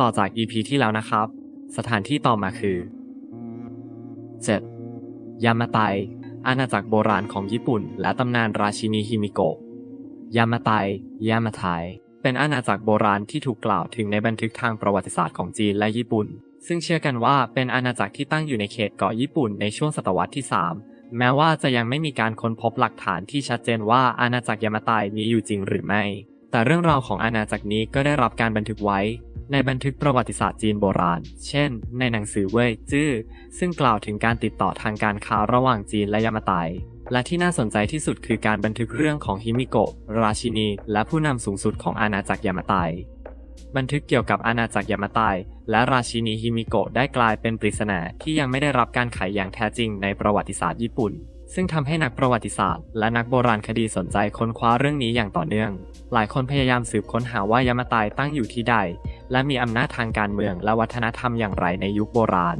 ต่อจาก EP ที่แล้วนะครับ สถานที่ต่อมาคือ 7. ยามาไตอาณาจักรโบราณของญี่ปุ่น และตำนานราชินีฮิมิโกะ ยามาไตยามาไทเป็นอาณาจักรโบราณที่ถูกกล่าวถึงในบันทึกทางประวัติศาสตร์ของจีนและญี่ปุ่น ซึ่งเชื่อกันว่าเป็นอาณาจักรที่ตั้งอยู่ในเขตเกาะญี่ปุ่นในช่วงศตวรรษที่ 3 แม้ว่าจะยังไม่มีการค้นพบหลักฐานที่ชัดเจนว่าอาณาจักรยามาไตมีอยู่จริงหรือไม่ แต่เรื่องราวของอาณาจักรนี้ก็ได้รับการบันทึกไว้ ในบันทึกประวัติศาสตร์จีนโบราณ เช่น ในหนังสือเว่ยจื้อ ซึ่งกล่าวถึงการติดต่อทางการค้าระหว่างจีนและยามาไตและที่น่าสนใจที่สุดคือการบันทึกเรื่องของฮิมิโกะ ราชินี และผู้นำสูงสุดของอาณาจักรยามาไตบันทึกเกี่ยวกับอาณาจักรยามาไตและราชินีฮิมิโกะได้กลายเป็นปริศนาที่ยังไม่ได้รับการไขอย่างแท้จริงในประวัติศาสตร์ญี่ปุ่น ซึ่งทำให้นักประวัติศาสตร์ และนักโบราณคดีสนใจค้นคว้าเรื่องนี้อย่างต่อเนื่อง หลายคนพยายามสืบค้นหาว่ายามาไตตั้งอยู่ที่ใด และมีอำนาจทางการเมืองและวัฒนธรรมอย่างไรในยุคโบราณ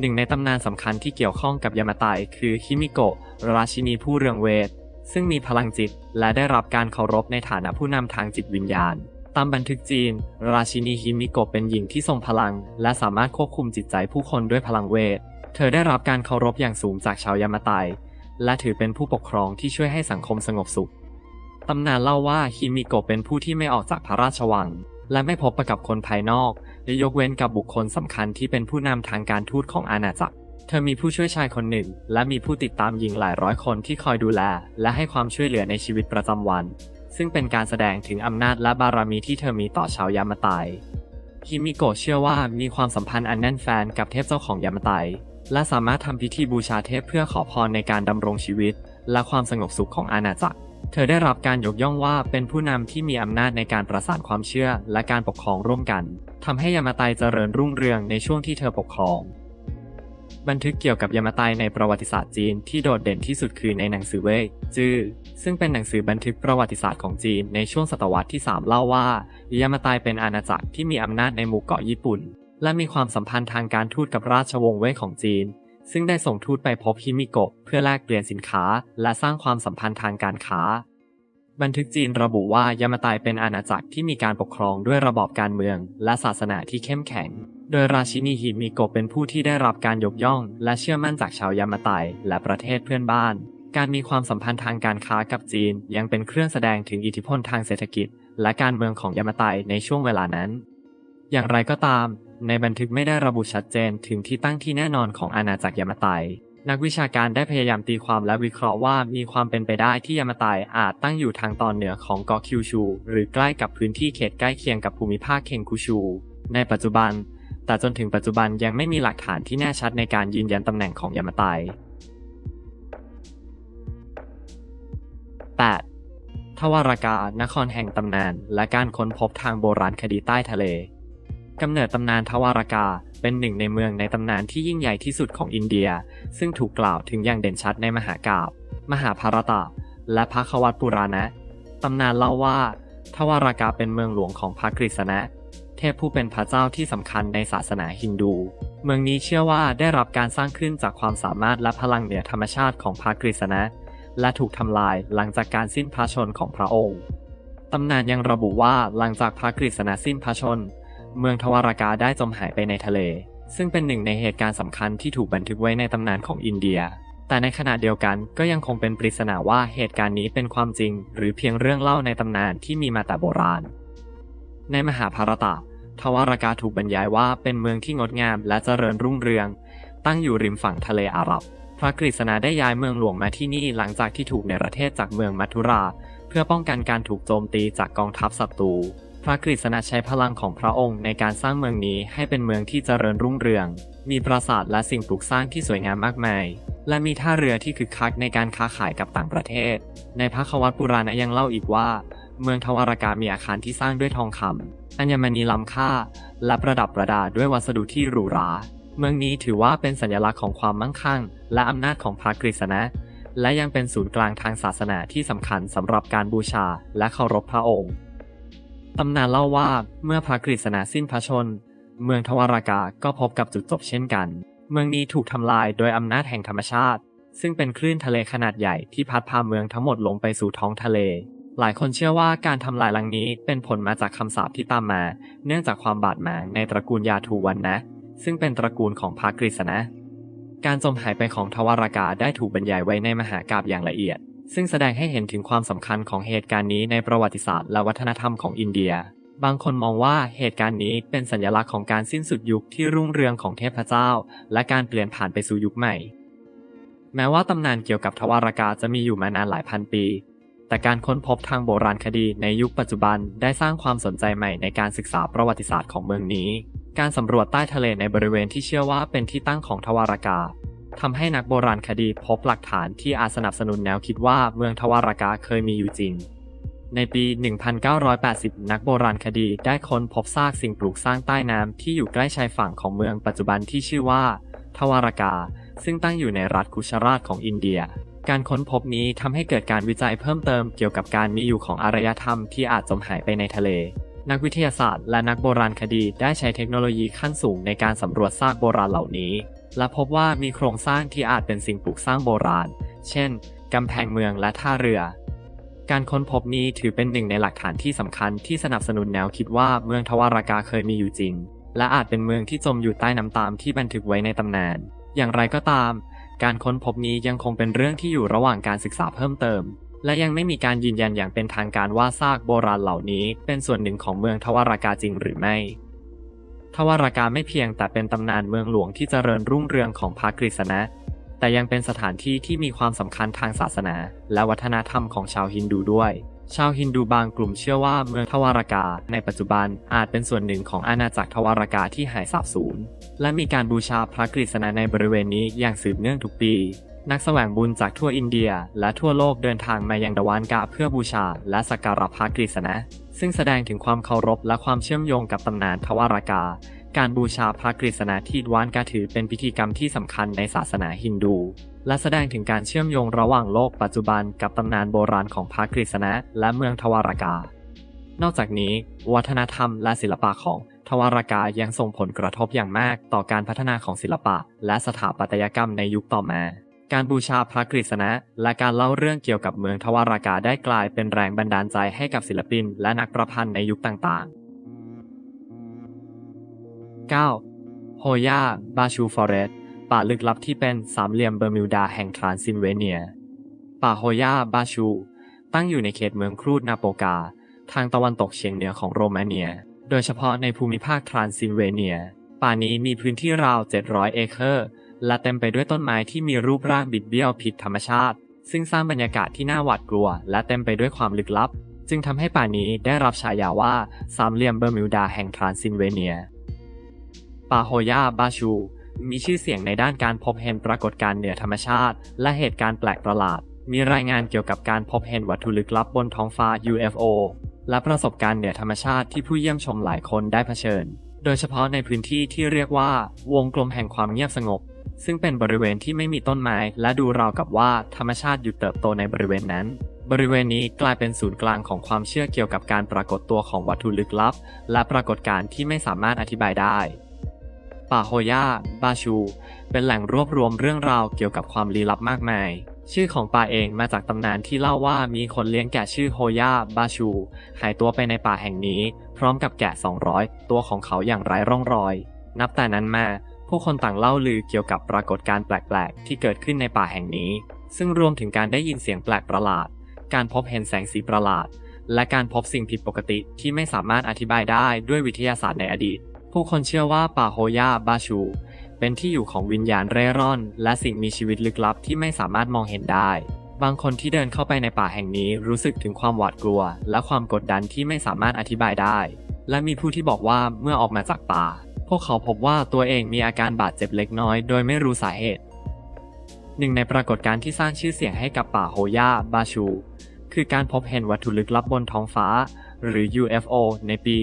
หนึ่งในตำนานสำคัญที่เกี่ยวข้องกับยามาไตคือฮิมิโกะราชินีผู้เรืองเวท ซึ่งมีพลังจิตและได้รับการเคารพในฐานะผู้นำทางจิตวิญญาณ ตามบันทึกจีน ราชินีฮิมิโกะเป็นหญิงที่ทรงพลัง และสามารถควบคุมจิตใจผู้คนด้วยพลังเวท เธอได้รับการเคารพอย่างสูงจากชาวยามาไต และถือเป็นผู้ปกครองที่ช่วยให้สังคมสงบสุข ตำนานเล่าว่าฮิมิโกะเป็นผู้ที่ไม่ออกจากพระราชวัง และไม่พบปะกับคนภายนอกและยกเว้นกับบุคคลสำคัญที่เป็นผู้นำทางการทูตของอาณาจักร เธอมีผู้ช่วยชายคนหนึ่ง และมีผู้ติดตามหญิงหลายร้อยคนที่คอยดูแล และให้ความช่วยเหลือในชีวิตประจำวัน ซึ่งเป็นการแสดงถึงอำนาจและบารมีที่เธอมีต่อชาวยามาไตฮิมิโกะเชื่อว่ามีความสัมพันธ์อันแน่นแฟนกับเทพเจ้าของยามาไต และสามารถทำพิธีบูชาเทพเพื่อขอพรในการดำรงชีวิต และความสงบสุขของอาณาจักร เธอได้รับการยกย่องว่าเป็นผู้นำที่มีอำนาจในการประสานความเชื่อและการปกครองร่วมกันทำให้ยามาไตเจริญรุ่งเรืองในช่วงที่เธอปกครอง บันทึกเกี่ยวกับยามาไตในประวัติศาสตร์จีนที่โดดเด่นที่สุดคือในหนังสือเว่ยจื้อซึ่งเป็นหนังสือบันทึกประวัติศาสตร์ของจีนในช่วงศตวรรษที่ 3 เล่าว่ายามาไตเป็นอาณาจักรที่มีอำนาจในหมู่เกาะญี่ปุ่น และมีความสัมพันธ์ทางการทูตกับราชวงศ์เว่ยของจีน ซึ่งได้ส่งทูตไปพบฮิมิโกะเพื่อแลกเปลี่ยนสินค้า และสร้างความสัมพันธ์ทางการค้า บันทึกจีนระบุว่ายามาไตเป็นอาณาจักรที่มีการปกครองด้วยระบอบการเมือง และศาสนาที่เข้มแข็ง โดยราชินีฮิมิโกะเป็นผู้ที่ได้รับการยกย่อง และเชื่อมั่นจากชาวยามาไตและประเทศเพื่อนบ้าน การมีความสัมพันธ์ทางการค้ากับจีน ยังเป็นเครื่องแสดงถึงอิทธิพลทางเศรษฐกิจ และการเมืองของยามาไตในช่วงเวลานั้นอย่างไรก็ตาม ในบันทึกไม่ได้ระบุชัดเจนถึงที่ตั้งที่แน่นอนของอาณาจักรยามาไตนักวิชาการได้พยายามตีความและวิเคราะห์ว่ามีความเป็นไปได้ที่ยามาไตอาจตั้งอยู่ทางตอนเหนือของเกาะคิวชู หรือใกล้กับพื้นที่เขตใกล้เคียงกับภูมิภาคเคนคุชู ในปัจจุบัน แต่จนถึงปัจจุบันยังไม่มีหลักฐานที่แน่ชัดในการยืนยันตำแหน่งของยามาไต 8. ทวารากานครแห่งตำนาน และการค้นพบทางโบราณคดีใต้ทะเล กำเนิดตำนานทวารากา เป็นหนึ่งในเมืองในตำนานที่ยิ่งใหญ่ที่สุดของอินเดีย ซึ่งถูกกล่าวถึงอย่างเด่นชัดในมหากาบมหาภารตะและพระควัตปุราณะตำนานเล่าว่า ทวารากาเป็นเมืองหลวงของพระกฤษณะ เทพผู้เป็นพระเจ้าที่สำคัญในศาสนาฮินดู เมืองนี้เชื่อว่าได้รับการสร้างขึ้นจากความสามารถและพลังเหนือธรรมชาติของพระกฤษณะ และถูกทำลายหลังจากการสิ้นพระชนของพระองค์ ตำนานยังระบุว่าหลังจากพระกฤษณะสิ้นพระชน เมืองทวารากาได้จมหายไปในทะเล ซึ่งเป็นหนึ่งในเหตุการณ์สำคัญที่ถูกบันทึกไว้ในตำนานของอินเดีย แต่ในขณะเดียวกันก็ยังคงเป็นปริศนาว่าเหตุการณ์นี้เป็นความจริง หรือเพียงเรื่องเล่าในตำนานที่มีมาแต่โบราณ ในมหาภารตะทวารากาถูกบรรยายว่าเป็นเมืองที่งดงามและเจริญรุ่งเรือง ตั้งอยู่ริมฝั่งทะเลอาหรับ พระกฤษณาได้ย้ายเมืองหลวงมาที่นี่หลังจากที่ถูกในประเทศจากเมืองมัทุรา เพื่อป้องกันการถูกโจมตีจากกองทัพศัตรู พระกฤษณะใช้พลังของพระองค์ในการสร้างเมืองนี้ให้เป็นเมืองที่เจริญรุ่งเรือง มีปราสาทและสิ่งปลูกสร้างที่สวยงามมากมาย และมีท่าเรือที่คึกคักในการค้าขายกับต่างประเทศ ในพระควัตปุราณยังเล่าอีกว่า เมืองทวารากามีอาคารที่สร้างด้วยทองคำอัญมณีล้ำค่า และประดับประดาด้วยวัสดุที่หรูหรา เมืองนี้ถือว่าเป็นสัญลักษณ์ของความมั่งคั่ง และอำนาจของพระกฤษณะ และยังเป็นศูนย์กลางทางศาสนาที่สำคัญสำหรับการบูชาและเคารพพระองค์ ตำนานเล่าว่าเมื่อพระกฤษณะสิ้นพระชน เมืองทวารากาก็พบกับจุดจบเช่นกัน เมืองนี้ถูกทำลายโดยอำนาจแห่งธรรมชาติ ซึ่งเป็นคลื่นทะเลขนาดใหญ่ที่พัดพาเมืองทั้งหมดลงไปสู่ท้องทะเล หลายคนเชื่อว่าการทำลายลังนี้เป็นผลมาจากคำสาปที่ตามมา เนื่องจากความบาดหมางในตระกูลยาทูวันนะ ซึ่งเป็นตระกูลของพระกฤษณะการจมหายไปของทวารากาได้ถูกบรรยายไว้ในมหากาบอย่างละเอียด ซึ่งแสดงให้เห็นถึงความสำคัญของเหตุการณ์นี้ในประวัติศาสตร์และวัฒนธรรมของอินเดีย บางคนมองว่าเหตุการณ์นี้เป็นสัญลักษณ์ของการสิ้นสุดยุคที่รุ่งเรืองของเทพเจ้า และการเปลี่ยนผ่านไปสู่ยุคใหม่ แม้ว่าตำนานเกี่ยวกับทวารากาจะมีอยู่มานานหลายพันปี แต่การค้นพบทางโบราณคดีในยุคปัจจุบันได้สร้างความสนใจใหม่ในการศึกษาประวัติศาสตร์ของเมืองนี้ การสำรวจใต้ทะเลในบริเวณที่เชื่อว่าเป็นที่ตั้งของทวารากา ทำให้นักโบราณคดีพบหลักฐานที่อาจสนับสนุนแนวคิดว่าเมืองทวารากาเคยมีอยู่จริง ในปี 1980 นักโบราณคดีได้ค้นพบซากสิ่งปลูกสร้างใต้น้ำที่อยู่ใกล้ชายฝั่งของเมืองปัจจุบันที่ชื่อว่า ทวารากา ซึ่งตั้งอยู่ในรัฐกุชราตของอินเดีย การค้นพบนี้ทำให้เกิดการวิจัยเพิ่มเติมเกี่ยวกับการมีอยู่ของอารยธรรมที่อาจจมหายไปในทะเลนักวิทยาศาสตร์และนักโบราณคดีได้ใช้เทคโนโลยีขั้นสูงในการสำรวจซากโบราณเหล่านี้ และพบว่ามีโครงสร้างที่อาจเป็นสิ่งปลูกสร้างโบราณ เช่น กำแพงเมืองและท่าเรือ การค้นพบนี้ถือเป็นหนึ่งในหลักฐานที่สำคัญที่สนับสนุนแนวคิดว่าเมืองทวารากาเคยมีอยู่จริง และอาจเป็นเมืองที่จมอยู่ใต้น้ำตามที่บันทึกไว้ในตำนาน อย่างไรก็ตาม การค้นพบนี้ยังคงเป็นเรื่องที่อยู่ระหว่างการศึกษาเพิ่มเติม และยังไม่มีการยืนยันอย่างเป็นทางการว่าซากโบราณเหล่านี้ เป็นส่วนหนึ่งของเมืองทวารากาจริงหรือไม่ ทวารากาไม่เพียงแต่เป็นตำนานเมืองหลวงที่เจริญรุ่งเรืองของพระกฤษณะ แต่ยังเป็นสถานที่ที่มีความสำคัญทางศาสนา และวัฒนธรรมของชาวฮินดูด้วย ชาวฮินดูบางกลุ่มเชื่อว่าเมืองทวารากา ในปัจจุบันอาจเป็นส่วนหนึ่งของอาณาจักรทวารากาที่หายสาบสูญ และมีการบูชาพระกฤษณะในบริเวณนี้อย่างสืบเนื่องทุกปี นักแสวงบุญจากทั่วอินเดีย และทั่วโลกเดินทางมายังดวานกาเพื่อบูชา และสักการะพระกฤษณะ ซึ่งแสดงถึงความเคารพและความเชื่อมโยงกับตำนานทวารากา การบูชาพระกฤษณะที่ดวานกาถือเป็นพิธีกรรมที่สำคัญในศาสนาฮินดู และแสดงถึงการเชื่อมโยงระหว่างโลกปัจจุบันกับตำนานโบราณของพระกฤษณะและเมืองทวารากา นอกจากนี้ วัฒนธรรมและศิลปะของทวารากายังส่งผลกระทบอย่างมากต่อการพัฒนาของศิลปะ และสถาปัตยกรรมในยุคต่อมา การบูชาพระกฤษณะ และการเล่าเรื่องเกี่ยวกับเมืองทวารากาได้กลายเป็นแรงบันดาลใจให้กับศิลปิน และนักประพันธ์ในยุคต่างๆ 9. โฮย่าบาชูฟอเรสต์ป่าลึกลับที่เป็นสามเหลี่ยมเบอร์มิวดาแห่งทรานซิลเวเนีย ป่าโฮย่าบาชู ตั้งอยู่ในเขตเมืองครูดนาโปกา ทางตะวันตกเฉียงเหนือของโรมาเนีย โดยเฉพาะในภูมิภาคทรานซิลเวเนีย ป่านี้มีพื้นที่ราว 700 เอเคอร์ และเต็มไปด้วยต้นไม้ที่มีรูปร่างบิดเบี้ยวผิดธรรมชาติ ซึ่งสร้างบรรยากาศที่น่าหวาดกลัว และเต็มไปด้วยความลึกลับ จึงทำให้ป่านี้ได้รับฉายาว่าสามเหลี่ยมเบอร์มิวดาแห่งทรานซิลเวเนียป่าโฮยาบาชู มีชื่อเสียงในด้านการพบเห็นปรากฏการณ์เหนือธรรมชาติ และเหตุการณ์แปลกประหลาด มีรายงานเกี่ยวกับการพบเห็นวัตถุลึกลับบนท้องฟ้า UFO และประสบการณ์เหนือธรรมชาติที่ผู้เยี่ยมชมหลายคนได้เผชิญ โดยเฉพาะในพื้นที่ที่เรียกว่า วงกลมแห่งความเงียบสงบ ซึ่งเป็นบริเวณที่ไม่มีต้นไม้และดูราวกับว่าธรรมชาติหยุดเติบโตในบริเวณนั้น บริเวณนี้กลายเป็นศูนย์กลางของความเชื่อเกี่ยวกับการปรากฏตัวของวัตถุลึกลับ และปรากฏการณ์ที่ไม่สามารถอธิบายได้ ป่าโฮยาบาชู เป็นแหล่งรวบรวมเรื่องราวเกี่ยวกับความลี้ลับมากมายชื่อของป่าเองมาจากตำนานที่เล่าว่ามีคนเลี้ยงแกะชื่อโฮยาบาชู หายตัวไปในป่าแห่งนี้ พร้อมกับแกะ 200 ตัวของเขาอย่างไร้ร่องรอย นับแต่นั้นมา ผู้คนต่างเล่าลือเกี่ยวกับปรากฏการณ์แปลกๆ ที่เกิดขึ้นในป่าแห่งนี้ ซึ่งรวมถึงการได้ยินเสียงแปลกประหลาด การพบเห็นแสงสีประหลาด และการพบสิ่งผิดปกติที่ไม่สามารถอธิบายได้ด้วยวิทยาศาสตร์ในอดีต ผู้คนเชื่อว่าป่าโฮยาบาชู เป็นที่อยู่ของวิญญาณเร่ร่อน และสิ่งมีชีวิตลึกลับที่ไม่สามารถมองเห็นได้ บางคนที่เดินเข้าไปในป่าแห่งนี้รู้สึกถึงความหวาดกลัว และความกดดันที่ไม่สามารถอธิบายได้ และมีผู้ที่บอกว่าเมื่อออกมาจากป่า พวกเขาพบว่าตัวเองมีอาการบาดเจ็บเล็กน้อยโดยไม่รู้สาเหตุ หนึ่งในปรากฏการณ์ที่สร้างชื่อเสียงให้กับป่าโฮยาบาชู คือการพบเห็นวัตถุลึกลับบนท้องฟ้า หรือ UFO ในปี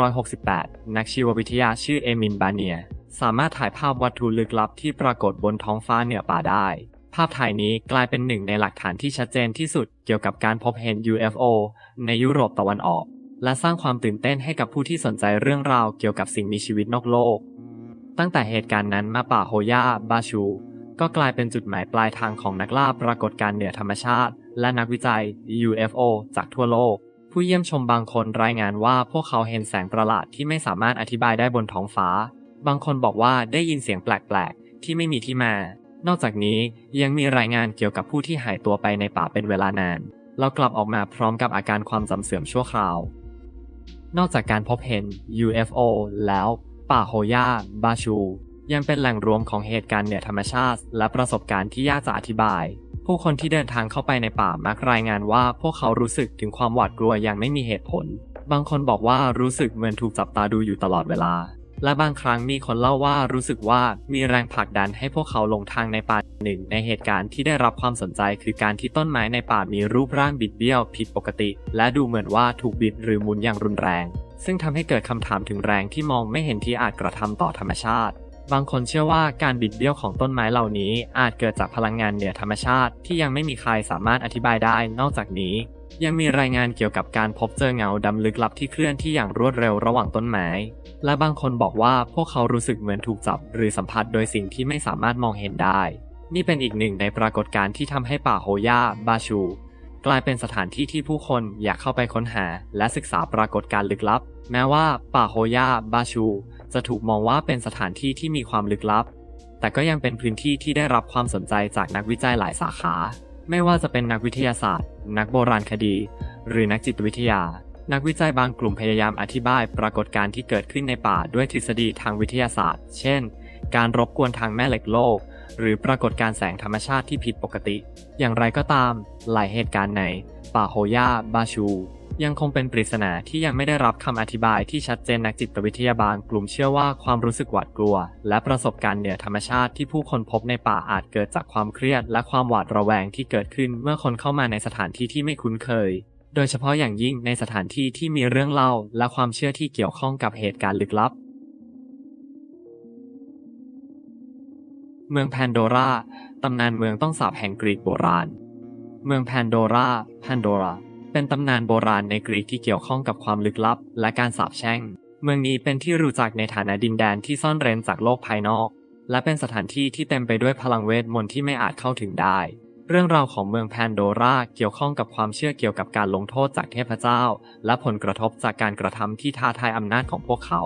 1968 นักชีววิทยาชื่อเอมินบาเนีย สามารถถ่ายภาพวัตถุลึกลับที่ปรากฏบนท้องฟ้าเหนือป่าได้ ภาพถ่ายนี้กลายเป็นหนึ่งในหลักฐานที่ชัดเจนที่สุดเกี่ยวกับการพบเห็น UFO ในยุโรปตะวันออก และสร้างความตื่นเต้นให้กับผู้ที่สนใจเรื่องราวเกี่ยวกับสิ่งมีชีวิตนอกโลก ตั้งแต่เหตุการณ์นั้นมาป่าโฮยาบาชู ก็กลายเป็นจุดหมายปลายทางของนักล่าปรากฏการณ์เหนือธรรมชาติ และนักวิจัย UFO จากทั่วโลก ผู้เยี่ยมชมบางคนรายงานว่าพวกเขาเห็นแสงประหลาดที่ไม่สามารถอธิบายได้บนท้องฟ้า บางคนบอกว่าได้ยินเสียงแปลกๆ ที่ไม่มีที่มา นอกจากนี้ยังมีรายงานเกี่ยวกับผู้ที่หายตัวไปในป่าเป็นเวลานานแล้วกลับออกมาพร้อมกับอาการความจำเสื่อมชั่วคราว นอกจากการพบเห็น UFO แล้ว ป่าโฮย่าบาชู ยังเป็นแหล่งรวมของเหตุการณ์เหนือธรรมชาติ และประสบการณ์ที่ยากจะอธิบาย ผู้คนที่เดินทางเข้าไปในป่ามักรายงานว่าพวกเขารู้สึกถึงความหวาดกลัวอย่างไม่มีเหตุผล บางคนบอกว่ารู้สึกเหมือนถูกจับตาดูอยู่ตลอดเวลา และบางครั้งมีคนเล่าว่ารู้สึกว่ามีแรงผลักดันให้พวกเขาลงทางในป่าหนึ่งในเหตุการณ์ที่ได้รับความสนใจคือการที่ต้นไม้ในป่ามีรูปร่างบิดเบี้ยวผิดปกติ และดูเหมือนว่าถูกบิดหรือหมุนอย่างรุนแรง ซึ่งทำให้เกิดคำถามถึงแรงที่มองไม่เห็นที่อาจกระทำต่อธรรมชาติ บางคนเชื่อว่าการบิดเบี้ยวของต้นไม้เหล่านี้อาจเกิดจากพลังงานเหนือธรรมชาติ ที่ยังไม่มีใครสามารถอธิบายได้ นอกจากนี้ ยังมีรายงานเกี่ยวกับการพบเจอเงาดำลึกลับที่เคลื่อนที่อย่างรวดเร็วระหว่างต้นไม้ และบางคนบอกว่าพวกเขารู้สึกเหมือนถูกจับหรือสัมผัสโดยสิ่งที่ไม่สามารถมองเห็นได้ นี่เป็นอีกหนึ่งในปรากฏการณ์ที่ทำให้ป่าโฮย่าบาชู กลายเป็นสถานที่ที่ผู้คนอยากเข้าไปค้นหา และศึกษาปรากฏการณ์ลึกลับ แม้ว่าป่าโฮย่าบาชู จะถูกมองว่าเป็นสถานที่ที่มีความลึกลับ แต่ก็ยังเป็นพื้นที่ที่ได้รับความสนใจจากนักวิจัยหลายสาขา ไม่ว่าจะเป็นนักวิทยาศาสตร์ นักโบราณคดี หรือนักจิตวิทยา นักวิจัยบางกลุ่มพยายามอธิบายปรากฏการณ์ที่เกิดขึ้นในป่าด้วยทฤษฎีทางวิทยาศาสตร์ เช่น การรบกวนทางแม่เหล็กโลก หรือปรากฏการณ์แสงธรรมชาติที่ผิดปกติ อย่างไรก็ตาม หลายเหตุการณ์ในป่าโฮย่าบาชู ยังคงเป็นปริศนาที่ยังไม่ได้รับคำอธิบายที่ชัดเจนนักจิตวิทยาบาลกลุ่มเชื่อว่าความรู้สึกหวาดกลัว และประสบการณ์เหนือธรรมชาติที่ผู้คนพบในป่าอาจเกิดจากความเครียด และความหวาดระแวงที่เกิดขึ้นเมื่อคนเข้ามาในสถานที่ที่ไม่คุ้นเคย โดยเฉพาะอย่างยิ่งในสถานที่ที่มีเรื่องเล่า และความเชื่อที่เกี่ยวข้องกับเหตุการณ์ลึกลับเมืองแพนโดราตำนานเมืองต้องสาบแห่งกรีกโบราณ เมืองแพนโดราแพนโดรา เป็นตำนานโบราณในกรีกที่เกี่ยวข้องกับความลึกลับ และการสาบแช่ง เมืองนี้เป็นที่รู้จักในฐานะดินแดนที่ซ่อนเร้นจากโลกภายนอก และเป็นสถานที่ที่เต็มไปด้วยพลังเวทมนต์ที่ไม่อาจเข้าถึงได้ เรื่องราวของเมืองแพนโดราเกี่ยวข้องกับความเชื่อเกี่ยวกับการลงโทษจากเทพเจ้า และผลกระทบจากการกระทำที่ท้าทายอำนาจของพวกเขา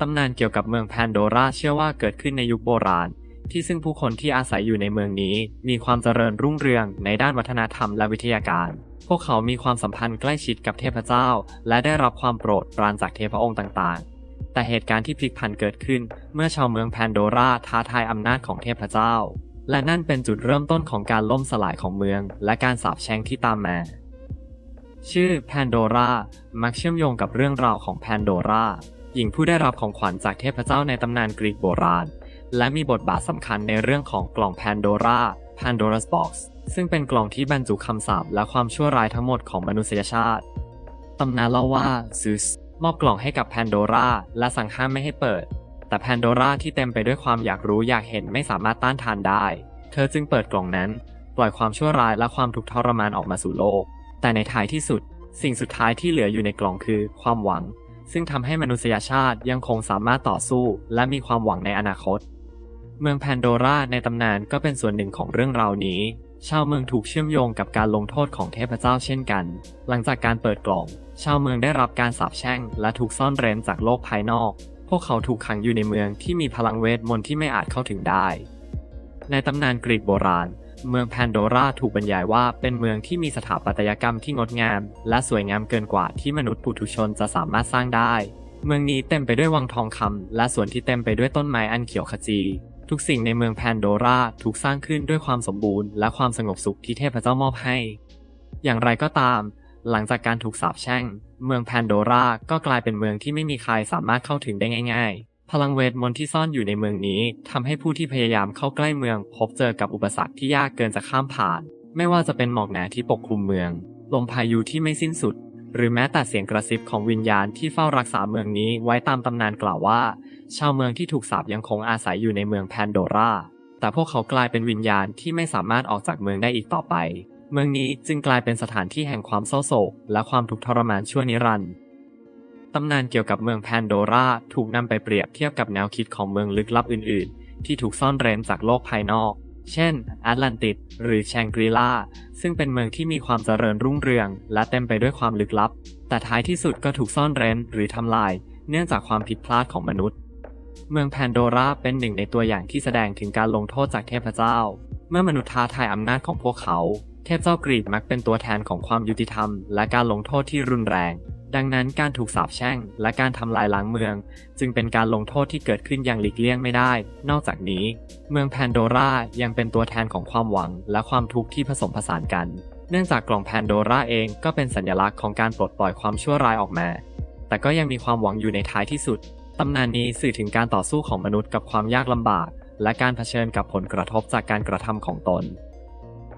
ตำนานเกี่ยวกับเมืองแพนโดราเชื่อว่าเกิดขึ้นในยุคโบราณ ที่ซึ่งผู้คนที่อาศัยอยู่ในเมืองนี้ มีความเจริญรุ่งเรืองในด้านวัฒนธรรมและวิทยาการ พวกเขามีความสัมพันธ์ใกล้ชิดกับเทพเจ้า และได้รับความโปรดปรานจากเทพองค์ต่างๆ แต่เหตุการณ์ที่พลิกผันเกิดขึ้น เมื่อชาวเมืองแพนโดราท้าทายอำนาจของเทพเจ้า และนั่นเป็นจุดเริ่มต้นของการล่มสลายของเมือง และการสาปแช่งที่ตามมาชื่อแพนโดรามักเชื่อมโยงกับเรื่องราวของแพนโดราหญิงผู้ได้รับของขวัญจากเทพเจ้าในตำนานกรีกโบราณ และมีบทบาทสำคัญในเรื่องของกล่องแพนโดรา Pandora's Box ซึ่งเป็นกล่องที่บรรจุคำสาปและความชั่วร้ายทั้งหมดของมนุษยชาติตำนานเล่าว่าซูสมอบกล่องให้กับแพนโดราและสั่งห้ามไม่ให้เปิด แต่แพนโดราที่เต็มไปด้วยความอยากรู้อยากเห็นไม่สามารถต้านทานได้ เธอจึงเปิดกล่องนั้น ปล่อยความชั่วร้ายและความทุกข์ทรมานออกมาสู่โลก แต่ในท้ายที่สุด สิ่งสุดท้ายที่เหลืออยู่ในกล่องคือความหวัง ซึ่งทำให้มนุษยชาติยังคงสามารถต่อสู้ และมีความหวังในอนาคต เมืองแพนโดราในตำนานก็เป็นส่วนหนึ่งของเรื่องราวนี้ ชาวเมืองถูกเชื่อมโยงกับการลงโทษของเทพเจ้าเช่นกัน หลังจากการเปิดกล่อง ชาวเมืองได้รับการสาปแช่ง และถูกซ่อนเร้นจากโลกภายนอก พวกเขาถูกขังอยู่ในเมืองที่มีพลังเวทมนต์ที่ไม่อาจเข้าถึงได้ ในตำนานกรีกโบราณ เมืองแพนโดราถูกบรรยายว่าเป็นเมืองที่มีสถาปัตยกรรมที่งดงาม และสวยงามเกินกว่าที่มนุษย์ปุถุชนจะสามารถสร้างได้ เมืองนี้เต็มไปด้วยวังทองคำและสวนที่เต็มไปด้วยต้นไม้อันเขียวขจี ทุกสิ่งในเมืองแพนโดราถูกสร้างขึ้นด้วยความสมบูรณ์และความสงบสุขที่เทพเจ้ามอบให้ อย่างไรก็ตาม หลังจากการถูกสาปแช่ง เมืองแพนโดราก็กลายเป็นเมืองที่ไม่มีใครสามารถเข้าถึงได้ง่าย ๆ พลังเวทมนต์ที่ซ่อนอยู่ในเมืองนี้ทำให้ผู้ที่พยายามเข้าใกล้เมือง พบเจอกับอุปสรรคที่ยากเกินจะข้ามผ่าน ไม่ว่าจะเป็นหมอกหนาที่ปกคลุมเมือง ลมพายุที่ไม่สิ้นสุด หรือแม้แต่เสียงกระซิบของวิญญาณที่เฝ้ารักษาเมืองนี้ไว้ตามตำนานกล่าวว่า ชาวเมืองที่ถูกสาปยังคงอาศัยอยู่ในเมืองแพนโดราแต่พวกเขากลายเป็นวิญญาณที่ไม่สามารถออกจากเมืองได้อีกต่อไป เมืองนี้จึงกลายเป็นสถานที่แห่งความเศร้าโศก และความทุกข์ทรมานชั่วนิรันดร์ตำนานเกี่ยวกับเมืองแพนโดราถูกนำไปเปรียบเทียบกับแนวคิดของเมืองลึกลับอื่น ๆ ที่ถูกซ่อนเร้นจากโลกภายนอก เช่นแอตแลนติสหรือแชงกรีลาซึ่งเป็นเมืองที่มีความเจริญรุ่งเรือง และเต็มไปด้วยความลึกลับ แต่ท้ายที่สุดก็ถูกซ่อนเร้นหรือทำลาย เนื่องจากความผิดพลาดของมนุษย์ เมืองแพนโดราเป็นหนึ่งในตัวอย่างที่แสดงถึงการลงโทษจากเทพเจ้า เมื่อมนุษย์ท้าทายอำนาจของพวกเขา เทพเจ้ากรีกมักเป็นตัวแทนของความยุติธรรม และการลงโทษที่รุนแรง ดังนั้นการถูกสาปแช่ง และการทำลายล้างเมือง จึงเป็นการลงโทษที่เกิดขึ้นอย่างหลีกเลี่ยงไม่ได้ นอกจากนี้ เมืองแพนโดรายังเป็นตัวแทนของความหวัง และความทุกข์ที่ผสมผสานกัน เนื่องจากกล่องแพนโดราเองก็เป็นสัญลักษณ์ของการปลดปล่อยความชั่วร้ายออกมา แต่ก็ยังมีความหวังอยู่ในท้ายที่สุดตำนานนี้สื่อถึงการต่อสู้ของมนุษย์กับความยากลำบาก และการเผชิญกับผลกระทบจากการกระทำของตน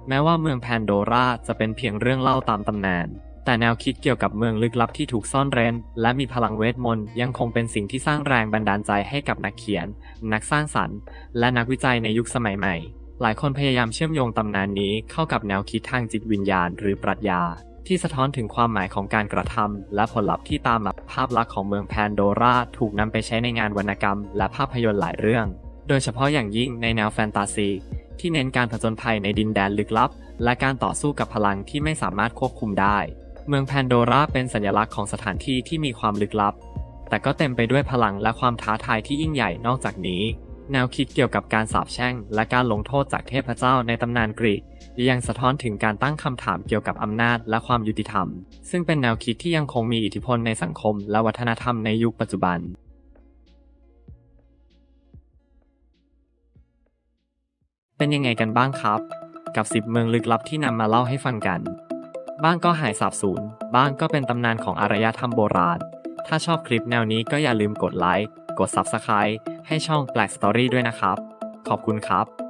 แม้ว่าเมืองแพนโดราจะเป็นเพียงเรื่องเล่าตามตำนาน แต่แนวคิดเกี่ยวกับเมืองลึกลับที่ถูกซ่อนเร้น และมีพลังเวทมนต์ยังคงเป็นสิ่งที่สร้างแรงบันดาลใจให้กับนักเขียน นักสร้างสรรค์ และนักวิจัยในยุคสมัยใหม่ หลายคนพยายามเชื่อมโยงตำนานนี้เข้ากับแนวคิดทางจิตวิญญาณหรือปรัชญา ที่สะท้อนถึงความหมายของการกระทำและผลลัพธ์ที่ตามมาภาพลักษณ์ของเมืองแพนโดราถูกนำไปใช้ในงานวรรณกรรม และภาพยนตร์หลายเรื่อง โดยเฉพาะอย่างยิ่งในแนวแฟนตาซีที่เน้นการผจญภัยในดินแดนลึกลับ และการต่อสู้กับพลังที่ไม่สามารถควบคุมได้ เมืองแพนโดราเป็นสัญลักษณ์ของสถานที่ที่มีความลึกลับ แต่ก็เต็มไปด้วยพลังและความท้าทายที่ยิ่งใหญ่นอกจากนี้ แนวคิดเกี่ยวกับการสาปแช่ง และการลงโทษจากเทพเจ้าในตำนานกรีก ยังสะท้อนถึงการตั้งคำถามเกี่ยวกับอำนาจและความยุติธรรม ซึ่งเป็นแนวคิดที่ยังคงมีอิทธิพลในสังคม และวัฒนธรรมในยุคปัจจุบันเป็นยังไงกันบ้างครับ กับ 10 เมืองลึกลับที่นำมาเล่าให้ฟังกัน บ้างก็หายสาบสูญ บ้างก็เป็นตำนานของอารยธรรมโบราณ ถ้าชอบคลิปแนวนี้ก็อย่าลืมกดไลค์ กด Subscribe ให้ช่อง Black Story ด้วยนะครับ ขอบคุณครับ